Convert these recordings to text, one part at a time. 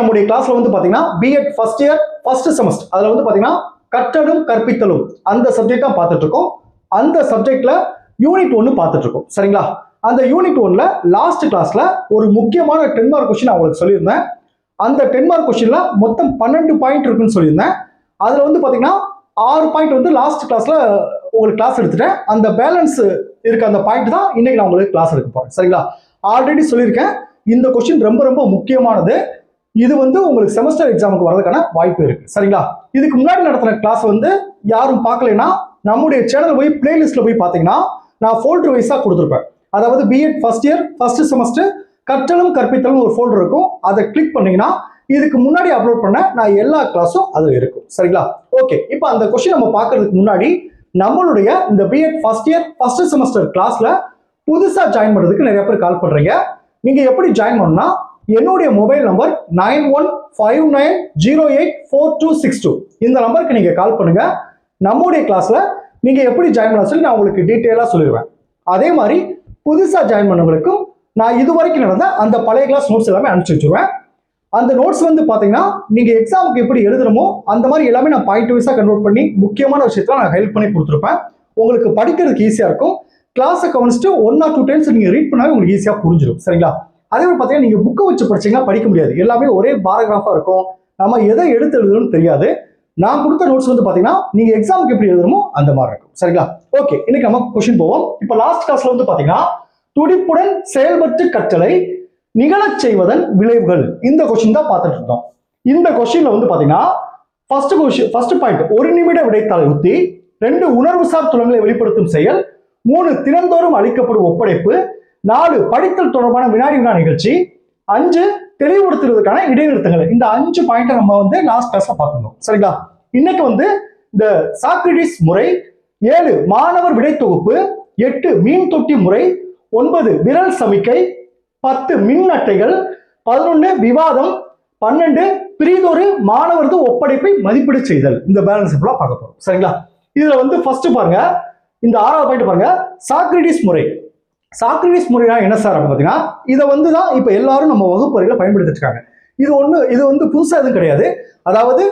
நம்முடைய கிளாஸ்ல வந்து பாத்தீங்கன்னா B Ed first year first semester அதுல வந்து பாத்தீங்கன்னா கற்றலும் கற்பித்தலும் அந்த சப்ஜெக்ட் தான் பார்த்துட்டு இருக்கோம். அந்த சப்ஜெக்ட்ல யூனிட் ஒன்று பார்த்துட்டு இருக்கோம். சரிங்களா? அந்த யூனிட் ஒன்ல லாஸ்ட் கிளாஸ்ல ஒரு முக்கியமான டென் மார்க் கொஸ்டின் அவங்களுக்கு சொல்லியிருந்தேன். அந்த டென் மார்க் கொஸ்டின்ல மொத்தம் பன்னெண்டு பாயிண்ட் இருக்குன்னு சொல்லியிருந்தேன். அதுல வந்து பாத்தீங்கன்னா ஆறு பாயிண்ட் வந்து லாஸ்ட் கிளாஸ்ல உங்களுக்கு கிளாஸ் எடுத்துட்டேன். அந்த பேலன்ஸ் இருக்க அந்த பாயிண்ட் தான் இன்னைக்கு நான் உங்களுக்கு கிளாஸ் எடுக்க போறேன். சரிங்களா? ஆல்ரெடி சொல்லியிருக்கேன். இந்த கொஸ்டின் ரொம்ப ரொம்ப முக்கியமானது. இது வந்து உங்களுக்கு செமஸ்டர் எக்ஸாமுக்கு வரதுக்கான வாய்ப்பு இருக்கு. சரிங்களா? இதுக்கு முன்னாடி நடத்தின கிளாஸ் வந்து யாரும் பார்க்கலைன்னா நம்முடைய சேனல் போய் பிளேலிஸ்ட்ல போய் பார்த்தீங்கன்னா நான் ஃபோல்டர் வைஸா கொடுத்துருப்பேன். அதாவது B Ed first year first semester கற்றலும் கற்பித்தலும் ஒரு ஃபோல்டர் இருக்கும். அதை கிளிக் பண்ணீங்கன்னா இதுக்கு முன்னாடி அப்லோட் பண்ண நான் எல்லா கிளாஸும் அதில் இருக்கும். சரிங்களா? ஓகே இப்போ அந்த கொஸ்டின் நம்ம பார்க்கறதுக்கு முன்னாடி நம்மளுடைய இந்த B Ed first year first semester கிளாஸ்ல புதுசா ஜாயின் பண்றதுக்கு நிறைய பேர் கால் பண்றீங்க. நீங்க எப்படி ஜாயின் பண்ணா என்னுடைய mobile number nine one five nine zero eight four two six two. இந்த நம்பருக்கு நீங்கள் கால் பண்ணுங்கள் நம்முடைய கிளாஸில் நீங்கள் எப்படி ஜாயின் பண்ண சொல்லி நான் உங்களுக்கு டீட்டெயிலாக சொல்லிடுவேன். அதே மாதிரி புதுசாக ஜாயின் பண்ணவங்களுக்கும் நான் இது வரைக்கும் நடந்த அந்த பழைய கிளாஸ் நோட்ஸ் எல்லாமே அனுப்பிச்சி வச்சுருவேன். அந்த நோட்ஸ் வந்து பார்த்தீங்கன்னா நீங்கள் எக்ஸாமுக்கு எப்படி எழுதுறமோ அந்த மாதிரி எல்லாமே நான் பாயிண்ட் வைஸாக கன்வெர்ட் பண்ணி முக்கியமான விஷயத்தில் நான் ஹெல்ப் பண்ணி கொடுத்துருப்பேன். உங்களுக்கு படிக்கிறதுக்கு ஈஸியாக இருக்கும். கிளாஸை கவனிச்சுட்டு ஒன் ஆர் டூ டைம்ஸ் நீங்கள் ரீட் பண்ணாவே உங்களுக்கு ஈஸியாக புரிஞ்சிடும் சரிங்களா? அதே மாதிரி பார்த்தீங்கன்னா நீங்கள் புக்கை வச்சு படிச்சீங்கன்னா படிக்க முடியாது. எல்லாமே ஒரே பாராகிராஃபாக இருக்கும். நம்ம எதை எடுத்து எழுதணும்னு தெரியாது. நான் கொடுத்த நோட்ஸ் வந்து பார்த்தீங்கன்னா நீங்கள் எக்ஸாமுக்கு எப்படி எழுதணுமோ அந்த மாதிரி இருக்கும். சரிங்களா? ஓகே இன்னைக்கு நம்ம கொஸ்டின் போவோம். இப்போ லாஸ்ட் கிளாஸ்ல வந்து பார்த்தீங்கன்னா துடிப்புடன் செயல்பட்டு கற்றலை நிகழச் செய்வதன் விளைவுகள். இந்த கொஸ்டின் தான் பார்த்துட்டு இருந்தோம். இந்த கொஸ்டின்ல வந்து பார்த்தீங்கன்னா ஃபர்ஸ்ட் கொஸ்டின் ஃபர்ஸ்ட் பாயிண்ட் ஒரு நிமிட விடைத்தாளை உத்தி ரெண்டு உணர்வுசார் துலங்களை வெளிப்படுத்தும் செயல் மூணு தினந்தோறும் அளிக்கப்படும் ஒப்படைப்பு நாலு படித்தல் தொடர்பான வினாடி வினா நிகழ்ச்சி. அஞ்சு தெளிவுபடுத்துறதுக்கான இடைநிறுத்தங்கள். இந்த அஞ்சு பாயிண்ட்டை நம்ம வந்து லாஸ்ட் கிளாஸ்ல பார்த்துருந்தோம். சரிங்களா? இன்னைக்கு வந்து இந்த சாக்ரடிஸ் முறை ஏழு மாணவர் விடை தொகுப்பு எட்டு மீன் தொட்டி முறை ஒன்பது விரல் சமிக்கை பத்து மின் அட்டைகள் பதினொன்று விவாதம் பன்னெண்டு பிரிதொரு மாணவரது ஒப்படைப்பை மதிப்பீடு செய்தல். இந்த பேலன்ஸ் ஃபுல்லாக பார்க்க போறோம். சரிங்களா? இதுல வந்து ஃபர்ஸ்ட் பாருங்க. இந்த ஆறாவது பாயிண்ட் பாருங்க. சாக்ரடிஸ் முறை. சாக்ரடிஸ் முறைனா என்ன சார் அப்படின்னு பார்த்தீங்கன்னா இதை வந்து தான் இப்போ எல்லாரும் நம்ம வகுப்பறையில் பயன்படுத்திட்டு இருக்காங்க. இது ஒன்று இது வந்து புதுசாக எதுவும் கிடையாது. அதாவது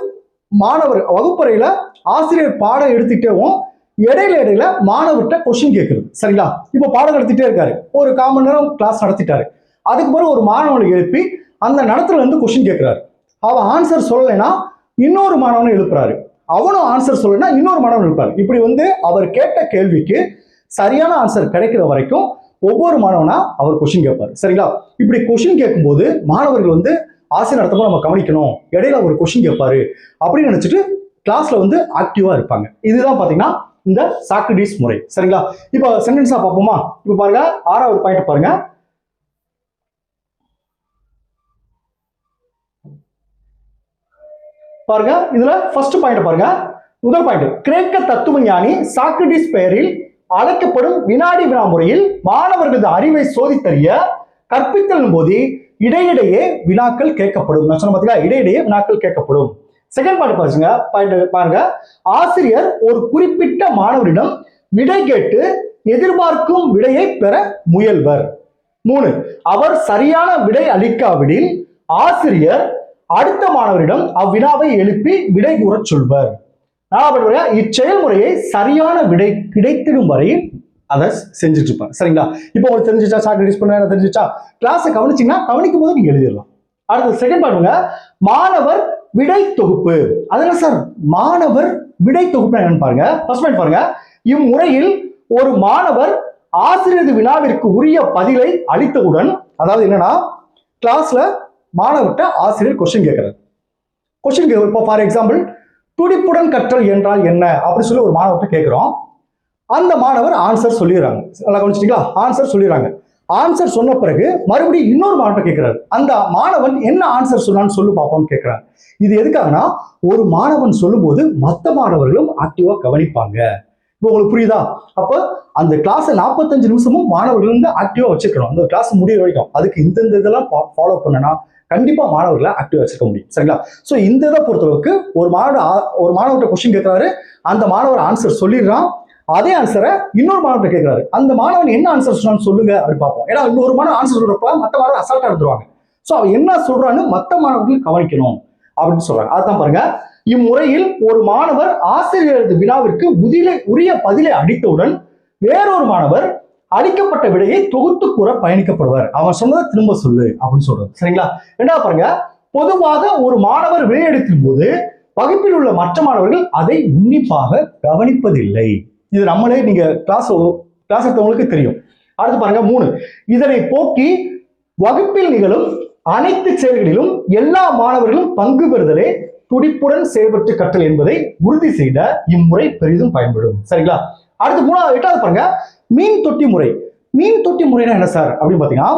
மாணவர் வகுப்பறையில் ஆசிரியர் பாடம் எடுத்துக்கிட்டேவும் இடையில இடையில மாணவர்கிட்ட கொஸ்டின் கேட்குறது சரிங்களா? இப்போ பாடம் நடத்திட்டே இருக்காரு. ஒரு கால் மணி நேரம் கிளாஸ் நடத்திட்டாரு. அதுக்கு பிறகு ஒரு மாணவனை எழுப்பி அந்த நடத்துல இருந்து கொஸ்டின் கேட்குறாரு அவன் ஆன்சர் சொல்லலைன்னா இன்னொரு மாணவனை எழுப்புறாரு. அவனும் ஆன்சர் சொல்லலைன்னா இன்னொரு மாணவன் எழுப்பாரு இப்படி வந்து அவர் கேட்ட கேள்விக்கு சரியான ஆன்சர் கிடைக்கிற வரைக்கும் ஒவ்வொரு மாணவனா அவர் கொஸ்டின் கேட்பாரு சரிங்களா? இப்படி கொஸ்டின் கேட்கும்போது மாணவர்கள் வந்து ஆசிரியர் நடத்தப்போ நம்ம கவனிக்கணும். இடையில ஒரு கொஸ்டின் கேட்பாரு அப்படின்னு நினைச்சிட்டு கிளாஸ்ல வந்து ஆக்டிவா இருப்பாங்க. இதுதான் பாத்தீங்கன்னா இந்த சாக்ரடிஸ் முறை. சரிங்களா? இப்போ சென்டென்ஸா பார்ப்போமா? இப்போ பாருங்க. ஆறாவது பாயிண்ட் பாருங்க. பாருங்க. இதுல ஃபர்ஸ்ட் பாயிண்ட் பாருங்க. முதல் பாயிண்ட் கிரேக்க தத்துவ ஞானி சாக்ரடிஸ் பெயரில் அழைக்கப்படும் வினாடி வினா முறையில் மாணவர்களது அறிவை சோதித்தறிய கற்பித்தல் போது இடையிடையே வினாக்கள் கேட்கப்படும். நான் சொன்ன பார்த்தீங்களா இடையிடையே வினாக்கள் கேட்கப்படும். செகண்ட் பாயிண்ட் பாருங்க பாயிண்ட் பாருங்க. ஆசிரியர் ஒரு குறிப்பிட்ட மாணவரிடம் விடை கேட்டு எதிர்பார்க்கும் விடையை பெற முயல்வர். மூணு அவர் சரியான விடை அளிக்காவிடில் ஆசிரியர் அடுத்த மாணவரிடம் அவ்வினாவை எழுப்பி விடை கூறச் சொல்வர். நாலாவது பாருங்க, இச்செயல்முறையை சரியான விடை கிடைத்திடும் வரை அதை செஞ்சுட்டு இருப்பாங்க சரிங்களா? இப்போ உங்களுக்கு தெரிஞ்சிச்சா சாக்ரடிஸ் பண்ண தெரிஞ்சிச்சா கிளாஸை கவனிச்சீங்கன்னா கவனிக்கும் போது நீங்க எழுதிடலாம். அடுத்து செகண்ட் பாருங்க. மாணவர் விடை தொகுப்பு. அதெல்லாம் சார் மாணவர் விடை தொகுப்பு என்னன்னு பாருங்க. ஃபர்ஸ்ட் பாயிண்ட் பாருங்க. இம்முறையில் ஒரு மாணவர் ஆசிரியர் வினாவிற்கு உரிய பதிலை அளித்தவுடன் அதாவது என்னன்னா கிளாஸ்ல மாணவர்கிட்ட ஆசிரியர் கொஸ்டின் கேட்கிறார். கொஸ்டின் இப்போ ஃபார் எக்ஸாம்பிள் துடிப்புடன் கற்றல் என்றால் என்ன? அப்படின்னு சொல்லி ஒரு மாணவர்கிட்ட கேட்குறோம். அந்த மாணவர் ஆன்சர் சொல்லிடுறாங்க. நல்லா கவனிச்சிட்டீங்களா? ஆன்சர் சொல்லிடுறாங்க. ஆன்சர் சொன்ன பிறகு மறுபடியும் இன்னொரு மாணவன் கேட்கிறாரு. அந்த மாணவன் என்ன ஆன்சர் சொன்னான்னு சொல்லு பார்ப்போம்னு கேட்கிறாங்க இது எதுக்காகனா ஒரு மாணவன் சொல்லும்போது மற்ற மாணவர்களும் ஆக்டிவாக கவனிப்பாங்க. இப்போ உங்களுக்கு புரியுதா? அப்போ அந்த கிளாஸை நாற்பத்தஞ்சு நிமிஷமும் மாணவர்கள் வந்து ஆக்டிவாக வச்சுக்கணும். அந்த கிளாஸ் முடிய வரைக்கும் அதுக்கு இந்தந்த இதெல்லாம் ஃபாலோ பண்ணனா கண்டிப்பாக மாணவர்களை ஆக்டிவாக வச்சுக்க முடியும். சரிங்களா? ஸோ இந்த இதை பொறுத்தளவுக்கு ஒரு மாணவர் ஆ- ஒரு மாணவர்கிட்ட கொஸ்டின் கேட்குறாரு. அந்த மாணவர் ஆன்சர் சொல்லிடுறான். அதே ஆன்சரை இன்னொரு மாணவர்கிட்ட கேட்குறாரு. அந்த மாணவன் என்ன ஆன்சர் சொன்னான்னு சொல்லுங்க அப்படி பார்ப்போம். ஏன்னா இன்னொரு மாணவன் ஆன்சர் சொல்கிறப்ப மற்ற மாணவர் அசால்ட்டாக இருந்துருவாங்க. ஸோ அவன் என்ன சொல்கிறான்னு மற்ற மாணவர்கள் கவனிக்கணும் அப்படின்னு சொல்கிறாங்க அதான் பாருங்க. இம்முறையில் ஒரு மாணவர் ஆசிரியரது வினாவிற்கு உதிலை உரிய பதிலை அடித்தவுடன் வேறொரு மாணவர் அளிக்கப்பட்ட விடையை தொகுத்து கூற பயணிக்கப்படுவார். அவன் சொன்னதை திரும்ப சொல்லு அப்படின்னு சொல்றது சரிங்களா? ரெண்டாவது பாருங்க. பொதுவாக ஒரு மாணவர் விடையெடுக்கும் போது வகுப்பில் உள்ள மற்ற மாணவர்கள் அதை உன்னிப்பாக கவனிப்பதில்லை. இது நம்மளே நீங்க கிளாஸ் கிளாஸ் எடுத்தவங்களுக்கு தெரியும். அடுத்து பாருங்க மூணு. இதனை போக்கி வகுப்பில் நிகழும் அனைத்து செயல்களிலும் எல்லா மாணவர்களும் பங்கு பெறுதலே துடிப்புடன் செயல்பட்டு கற்றல் என்பதை உறுதி செய்த இம்முறை பெரிதும் பயன்படும். சரிங்களா? அடுத்து மூணாவது எட்டாவது பாருங்க. மீன் தொட்டி முறை. மீன் தொட்டி முறைனா என்ன சார்? அப்படின்னு பார்த்தீங்கன்னா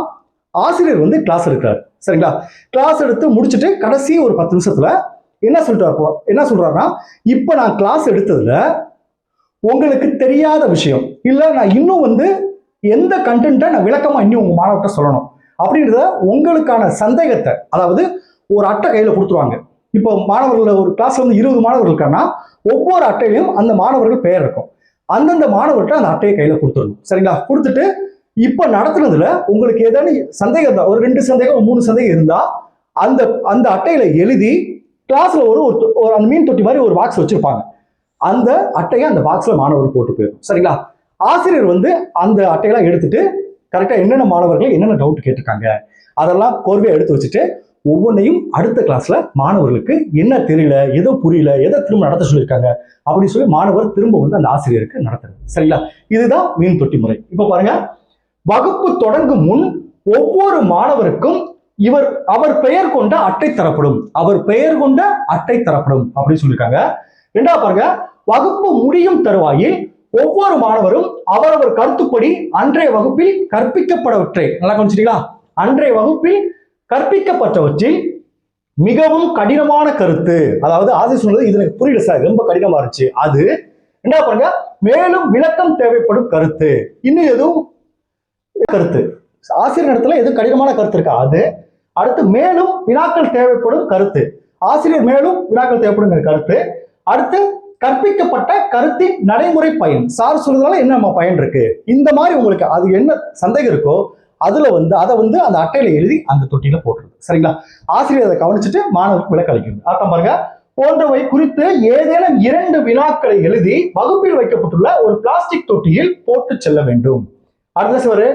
ஆசிரியர் வந்து கிளாஸ் எடுக்கிறார். சரிங்களா? கிளாஸ் எடுத்து முடிச்சுட்டு கடைசி ஒரு பத்து நிமிஷத்துல என்ன சொல்லிட்டு என்ன சொல்றாருன்னா இப்போ நான் கிளாஸ் எடுத்ததுல உங்களுக்கு தெரியாத விஷயம். இல்லை நான் இன்னும் வந்து எந்த கண்டென்ட்டை நான் விளக்கமா இன்னும் உங்க மாணவர்கிட்ட சொல்லணும். அப்படின்றத உங்களுக்கான சந்தேகத்தை அதாவது ஒரு அட்டை கையில கொடுத்துருவாங்க. இப்போ மாணவர்கள் ஒரு கிளாஸ்ல வந்து இருபது மாணவர்கள் இருக்காங்கன்னா ஒவ்வொரு அட்டையிலையும் அந்த மாணவர்கள் பெயர் இருக்கும். அந்தந்த மாணவர்கிட்ட அந்த அட்டையை கையில் கொடுத்துடணும். சரிங்களா? கொடுத்துட்டு இப்போ நடத்துனதுல உங்களுக்கு ஏதாவது சந்தேகம் தான் ஒரு ரெண்டு சந்தேகம் மூணு சந்தேகம் இருந்தால் அந்த அந்த அட்டையில் எழுதி கிளாஸில் ஒரு ஒரு தொ- ஒரு அந்த மீன் தொட்டி மாதிரி ஒரு பாக்ஸ் வச்சுருப்பாங்க. அந்த அட்டையை அந்த பாக்ஸில் மாணவர் போட்டு போயிடும். சரிங்களா? ஆசிரியர் வந்து அந்த அட்டையெல்லாம் எடுத்துட்டு கரெக்டாக என்னென்ன மாணவர்கள் என்னென்ன டவுட் கேட்டிருக்காங்க அதெல்லாம் கோர்வையாக எடுத்து வச்சுட்டு ஒவ்வொன்றையும் அடுத்த கிளாஸ்ல மாணவர்களுக்கு என்ன தெரியல எதோ புரியல எதை திரும்ப நடத்த சொல்லியிருக்காங்க அப்படின்னு சொல்லி மாணவர் திரும்ப வந்து அந்த ஆசிரியருக்கு நடத்துறது. சரிங்களா? இதுதான் மீன் தொட்டி முறை. இப்ப பாருங்க. வகுப்பு தொடங்கும் முன் ஒவ்வொரு மாணவருக்கும் இவர் அவர் பெயர் கொண்ட அட்டை தரப்படும். அவர் பெயர் கொண்ட அட்டை தரப்படும் அப்படின்னு சொல்லியிருக்காங்க. ரெண்டாவது பாருங்க. வகுப்பு முடியும் தருவாயில் ஒவ்வொரு மாணவரும் அவரவர் கருத்துப்படி அன்றைய வகுப்பில் கற்பிக்கப்படவற்றை நல்லா கவனிச்சிட்டீங்களா? அன்றைய வகுப்பில் கற்பிக்கப்பட்டவற்றில் மிகவும் கடினமான கருத்து. அதாவது ஆசிரியர் சொன்னது இது எனக்கு புரியல சார். ரொம்ப கடினமா இருந்துச்சு. அது என்ன பாருங்க மேலும் விளக்கம் தேவைப்படும் கருத்து. இன்னும் எதுவும் கருத்து. ஆசிரியர் இடத்துல எதுவும் கடினமான கருத்து இருக்கா? அது. அடுத்து மேலும் வினாக்கள் தேவைப்படும் கருத்து. ஆசிரியர் மேலும் வினாக்கள் தேவைப்படும் கருத்து. அடுத்து கற்பிக்கப்பட்ட கருத்தின் நடைமுறை பயன். சார் சொல்றதுனால என்ன நம்ம பயன் இருக்கு? இந்த மாதிரி உங்களுக்கு அது என்ன சந்தேகம் இருக்கோ அதுல வந்து அதை வந்து அந்த அட்டையில எழுதி அந்த தொட்டியில போட்டுருது சரிங்களா? ஆசிரியர் அதை கவனிச்சுட்டு மாணவருக்கு விளக்களிக்கிறது அர்த்தம் பாருங்க. போன்றவை குறித்து ஏதேனும் இரண்டு வினாக்களை எழுதி வகுப்பில் வைக்கப்பட்டுள்ள ஒரு பிளாஸ்டிக் தொட்டியில் போட்டு செல்ல வேண்டும். அடுத்த சுவரு.